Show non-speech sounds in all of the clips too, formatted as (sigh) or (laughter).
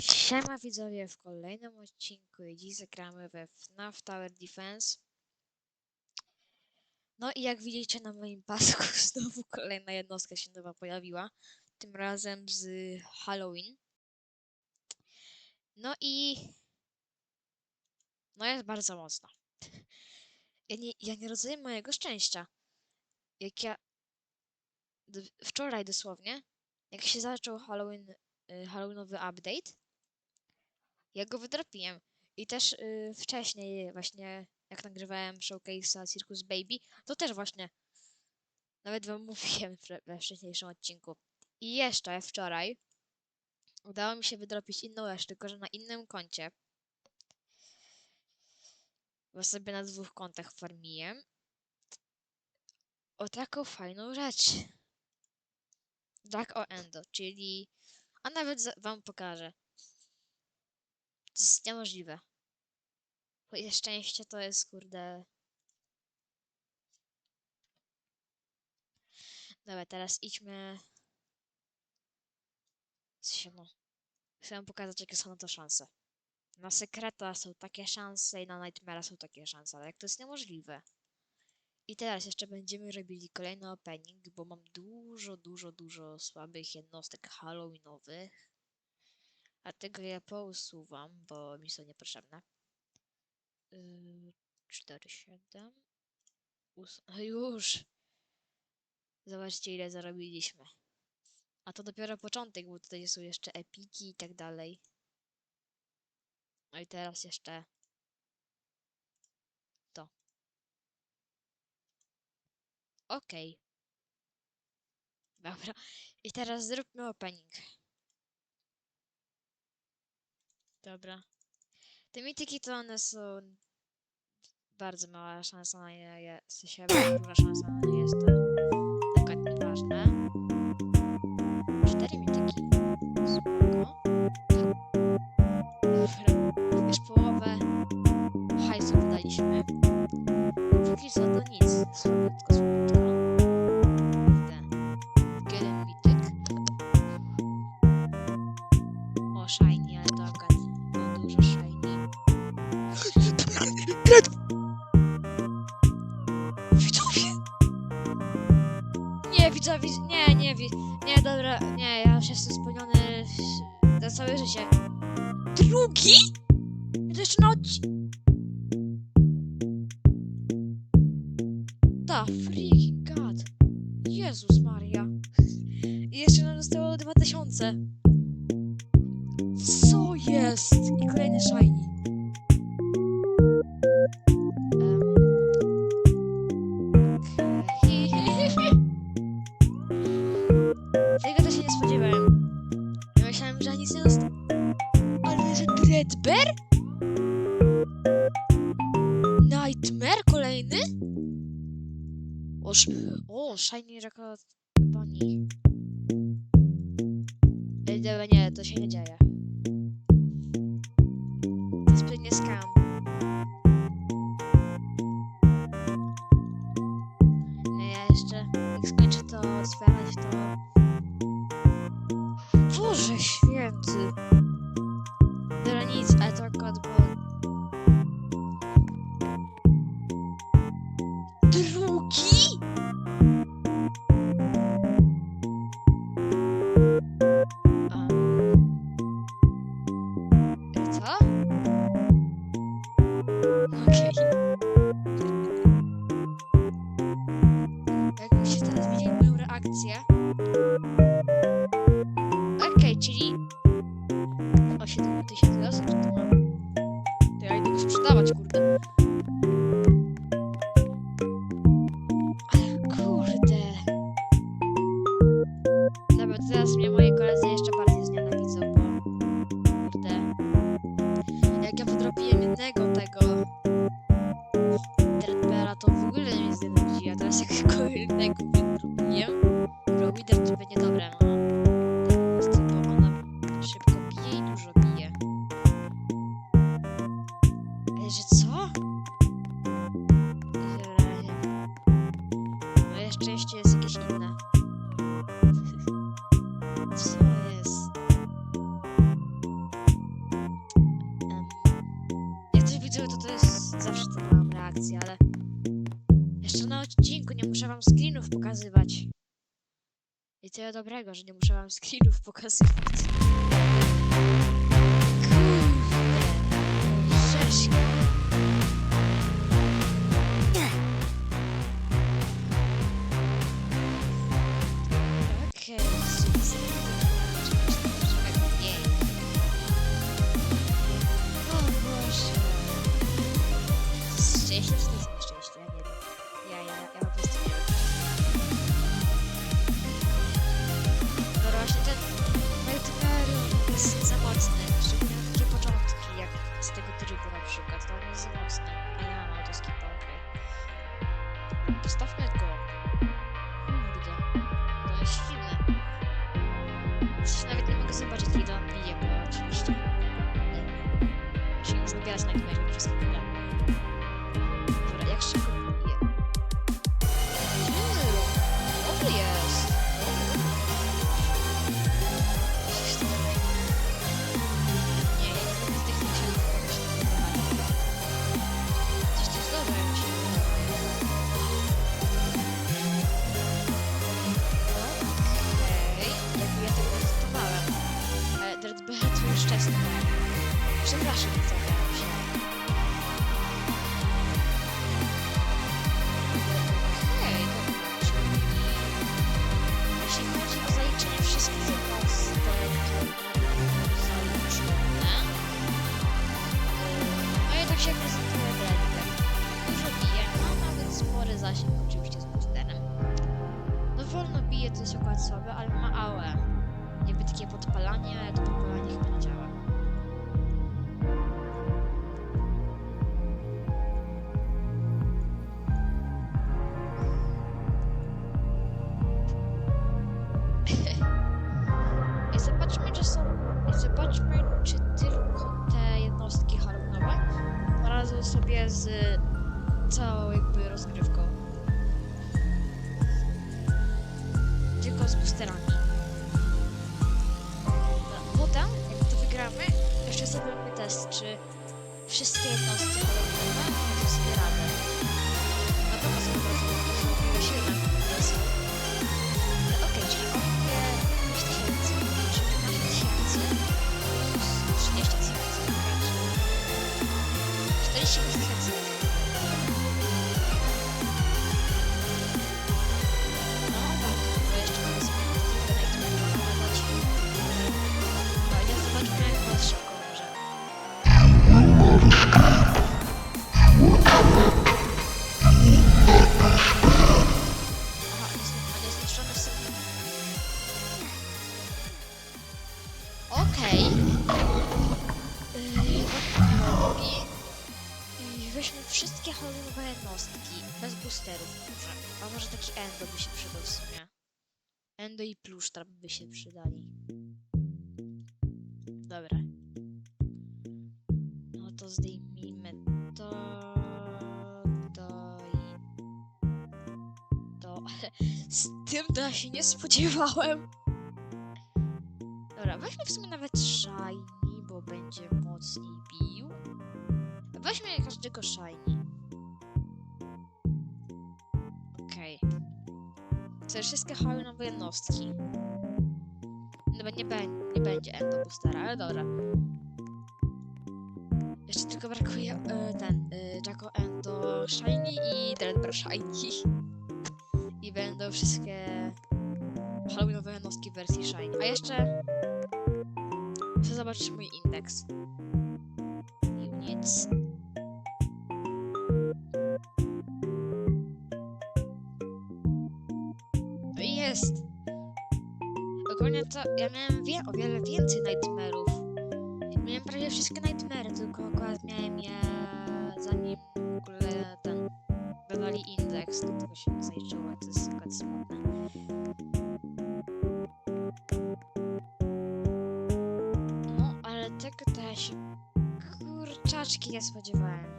Siema widzowie, w kolejnym odcinku i dziś zagramy we FNAF Tower Defense. No i jak widzicie na moim pasku (laughs) znowu kolejna jednostka się nowa pojawiła. Tym razem z Halloween. No i... No jest bardzo mocna. Ja nie, ja nie rozumiem mojego szczęścia. Jak ja... Wczoraj dosłownie, jak się zaczął Halloween, y, Halloweenowy update, ja go wydrapiłem. I też y, wcześniej właśnie, jak nagrywałem showcase'a Circus Baby, to też właśnie nawet wam mówiłem we- wcześniejszym odcinku. I jeszcze wczoraj udało mi się wydropić inną rzecz, tylko że na innym koncie. Bo sobie na dwóch kontach farmiłem. O taką fajną rzecz. Dark o Endo, czyli... A nawet wam pokażę. To jest niemożliwe. Szczęście to jest, kurde... Dobra, teraz idźmy... Siema. Chcę wam pokazać, jakie są na to szanse. Na Sekreta są takie szanse i na Nightmare'a są takie szanse, ale jak to jest niemożliwe. I teraz jeszcze będziemy robili kolejny opening, bo mam dużo, dużo, dużo słabych jednostek halloweenowych. Dlatego je pousuwam, bo mi są niepotrzebne. Yy, 4, 7. Ós- o, już! Zobaczcie, ile zarobiliśmy. A to dopiero początek, bo tutaj są jeszcze epiki i tak dalej. No i teraz jeszcze to. Okej. Dobra. I teraz zróbmy opening. Dobra. Te mityki to one są bardzo mała szansa na je, w sensie bardzo duża szansa na nie jest to akurat nieważne. Cztery mityki. Spoko. Już połowę hajsu wydaliśmy. Póki co to nic. Słabutko, słabutko. Nie, nie, nie, wi- nie, dobra, nie, ja już jestem spełniony na całe życie. Drugi? Na odci... Ta freaking god. Jezus Maria. I jeszcze nam zostało 2000. Co jest? I kolejny shiny. Shiny Record Bunny. Ej, dobra, nie, to się nie dzieje. To jest pewnie scam. Nie, ja jeszcze, jak skończę to otwierać, to... Kurde. Jak ja wydropiłem jednego tego... dobrego, że nie muszę wam screenów pokazywać. I zobaczmy, czy tylko te jednostki harmonowe poradzą sobie z całą jakby rozgrywką. Tylko z boosterami. No, Potem, jak to wygramy, jeszcze zrobimy test, czy wszystkie jednostki harmonowe dadzą sobie radę. Na pewno są bardzo są o wiele silne. ale są. Wszystkie halloweenowe jednostki, bez boosterów może. A może taki Endo by się przydał w sumie. Endo i Plusztrap by się przydali. Dobra. No to zdejmijmy to, to i to. (laughs) Z tym to ja się nie spodziewałem. Dobra, weźmy w sumie nawet Shiny, bo będzie mocniej bił. Weźmy każdego Shiny. Okej. Okay. wszystkie nowe jednostki. No bo nie, be nie będzie Endo Boostera, ale dobra. Jeszcze tylko brakuje e, ten, e, Jacko Endo Shiny i Dreadbear Shiny. (laughs) I będą wszystkie Halloweenowe jednostki w wersji Shiny. A jeszcze chcę zobaczyć mój indeks. Units. Ja miałem wie o wiele więcej nightmare'ów. Miałem prawie wszystkie nightmare'y, tylko akurat miałem je zanim w ogóle ten dodali indeks, do tego się nie to jest akurat smutne. No, ale tego to ja się kurczaczki nie spodziewałem.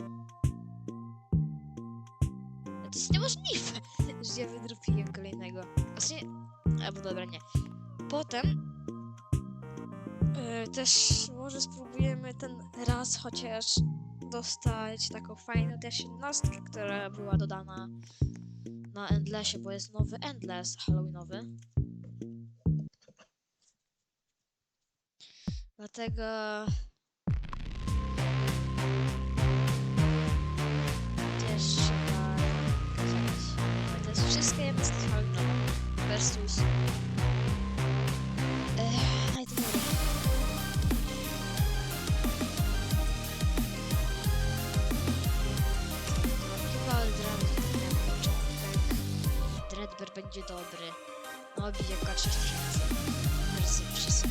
To jest niemożliwe, (laughs) że ja wydropiłem kolejnego. Właśnie, albo dobra, nie. Potem e, też może spróbujemy ten raz chociaż dostać taką fajną też jednostkę, która była dodana na Endlessie, bo jest nowy Endless Halloweenowy. Dlatego też trzeba To jest wszystkie jednostki Halloweenowe versus Eldrad Dreadbear będzie dobry. No, bije 6000. Wersy wszystko.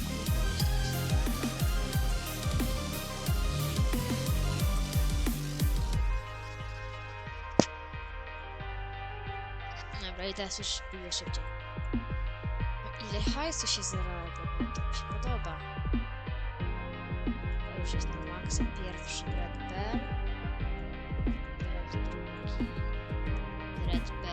Dobra, i teraz już bije szybciej. Ile hajsu się zarabia, no, to mi się podoba. Już jest na maksa pierwszy Dreadbear. Teraz drugi. Dreadberry. Dreadberyk.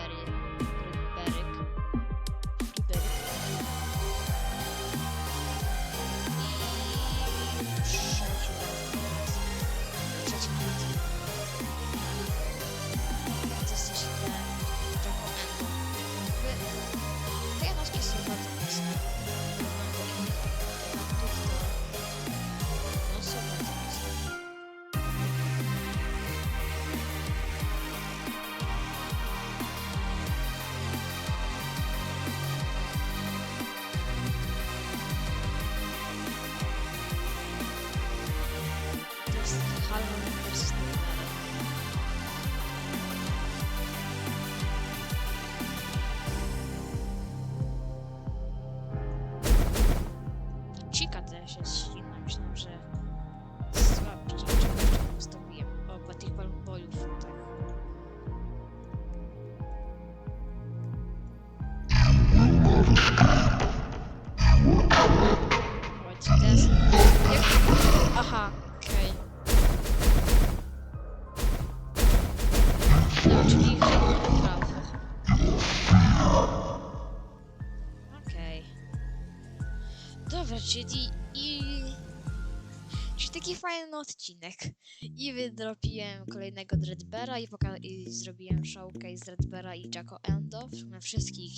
Odcinek. I wydropiłem kolejnego Dreadbera i, i zrobiłem showcase Dreadbera i Jacko Endo wszystkich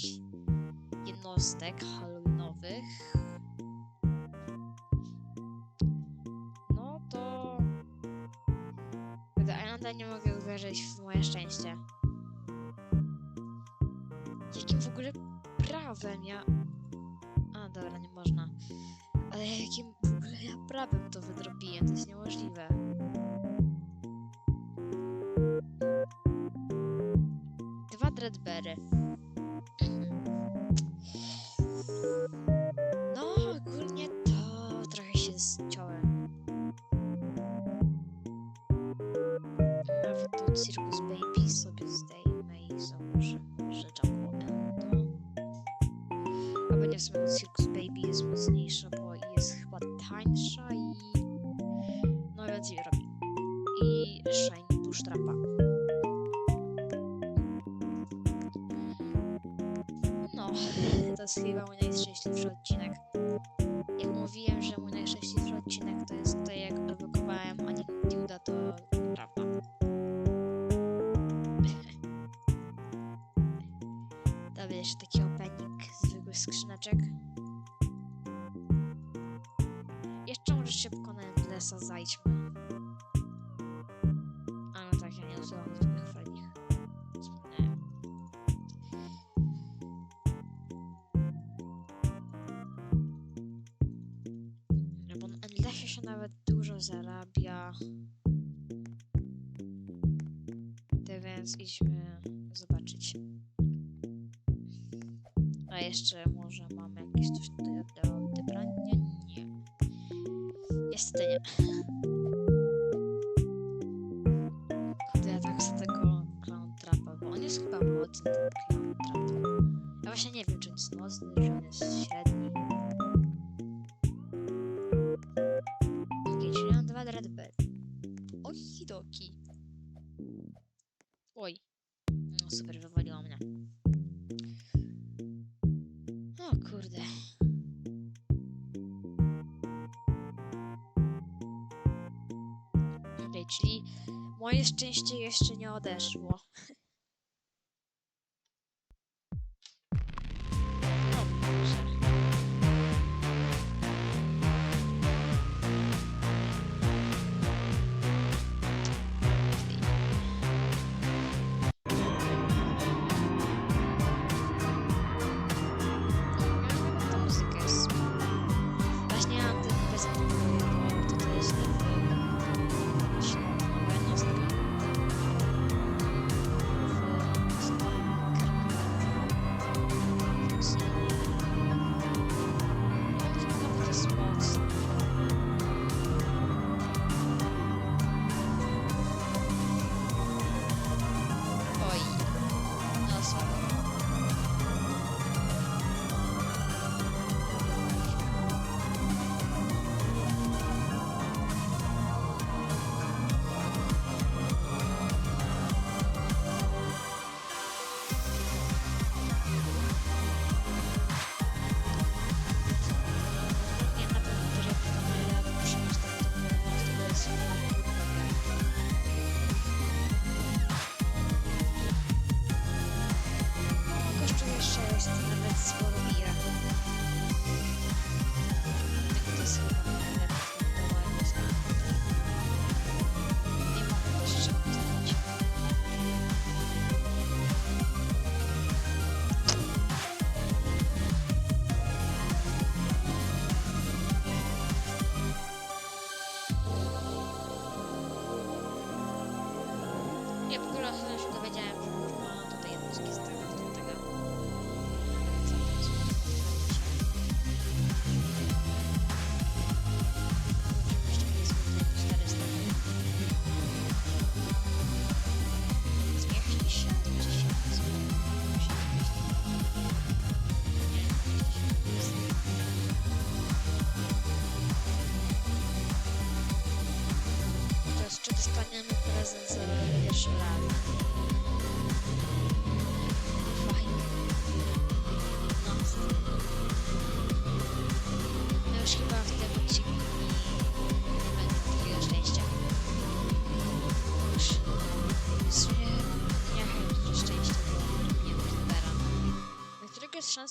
jednostek halloweenowych. No to... Kurde, a nadal nie mogę uwierzyć w moje szczęście. Jakim w ogóle prawem ja... A, dobra, nie można. Ale jakim prawem to wydrobiłem? To jest niemożliwe. Dwa Dreadbery. No, ogólnie to trochę się zciąłem. Nawet to Circus Bush Trapa. No, to jest chyba mój najszczęśliwszy odcinek. Jak mówiłem, że mój najszczęśliwszy odcinek to jest to, jak Niestety nie. Kurde, ja tak chcę tego Clown Trapa, bo on jest chyba mocny, ten Clown Trap. Ja właśnie nie wiem, czy on jest mocny, czy on jest średni. oczywiście jeszcze nie odeszło.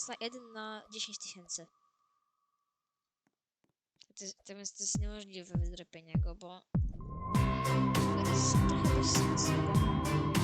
na 1 na 10 tysięcy. Natomiast to jest niemożliwe wydropienie go, bo... To jest trochę bez sensu, bo...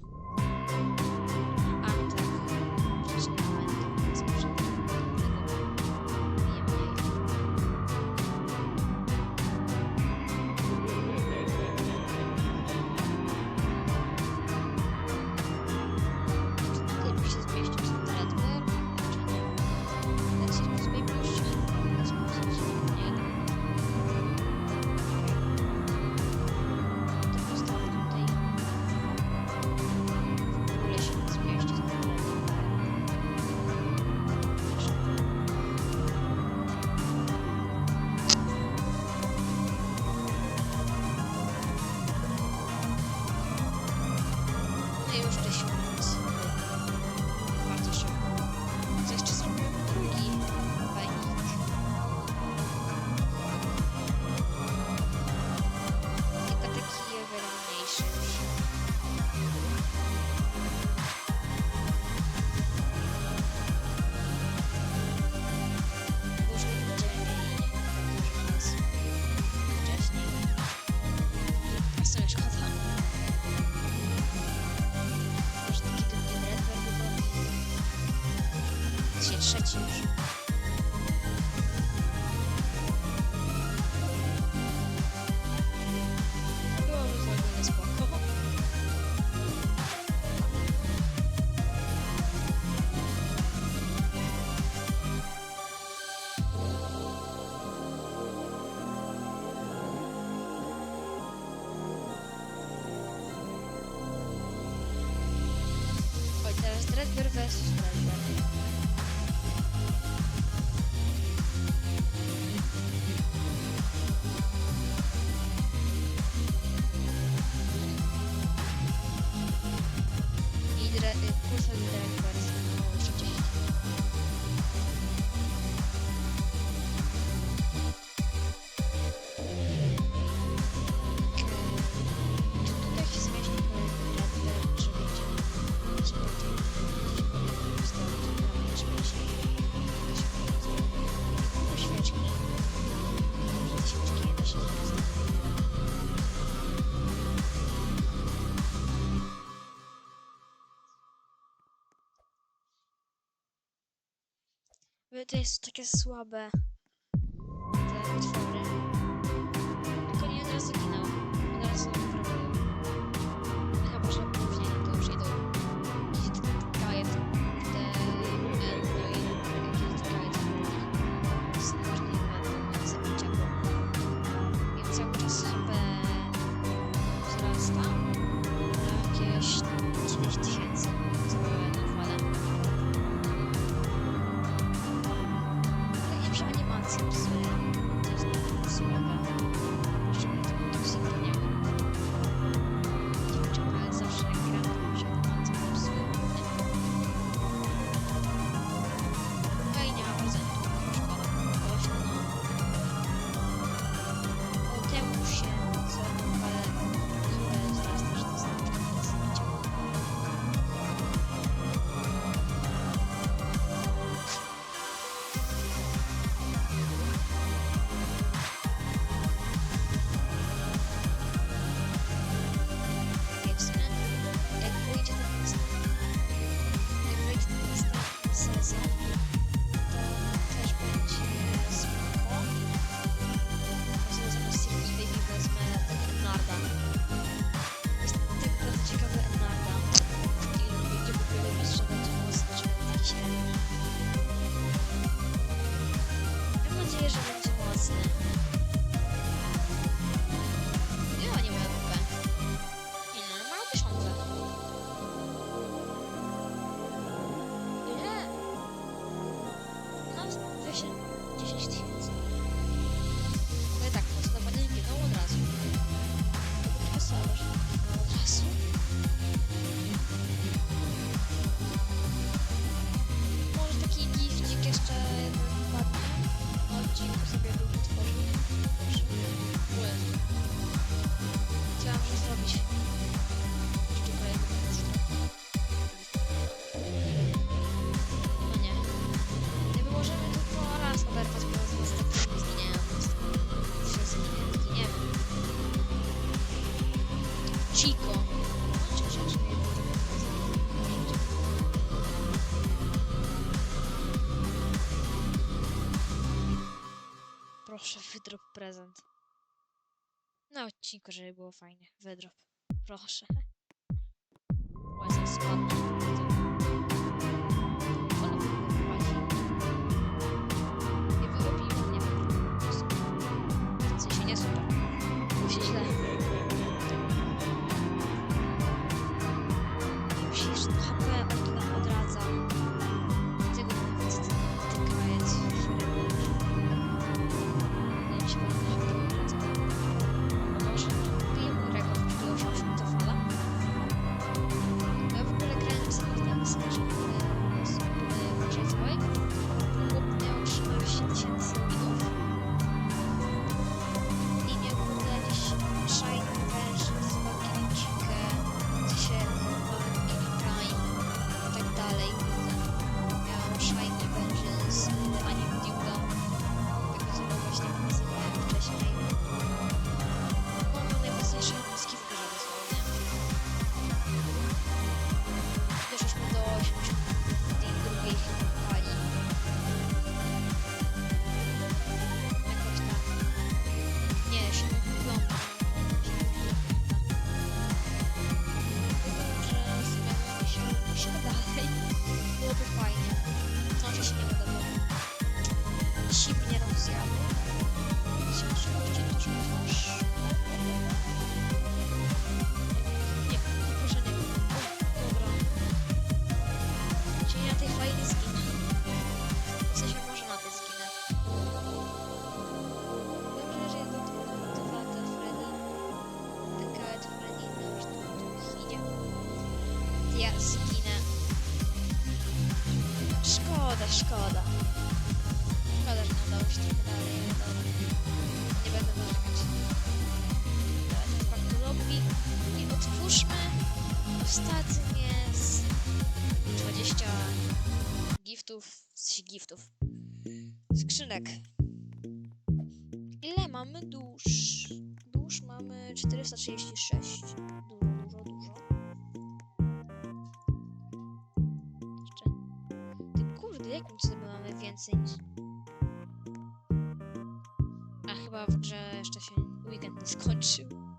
10 шагів. To jest takie słabe Thanks. Chico. Proszę, wydrop prezent. No, Na odcinku, żeby było fajnie. Wydrop. Proszę. (laughs) Łezek spadł. więcej niż... A chyba w grze jeszcze się weekend nie skończył.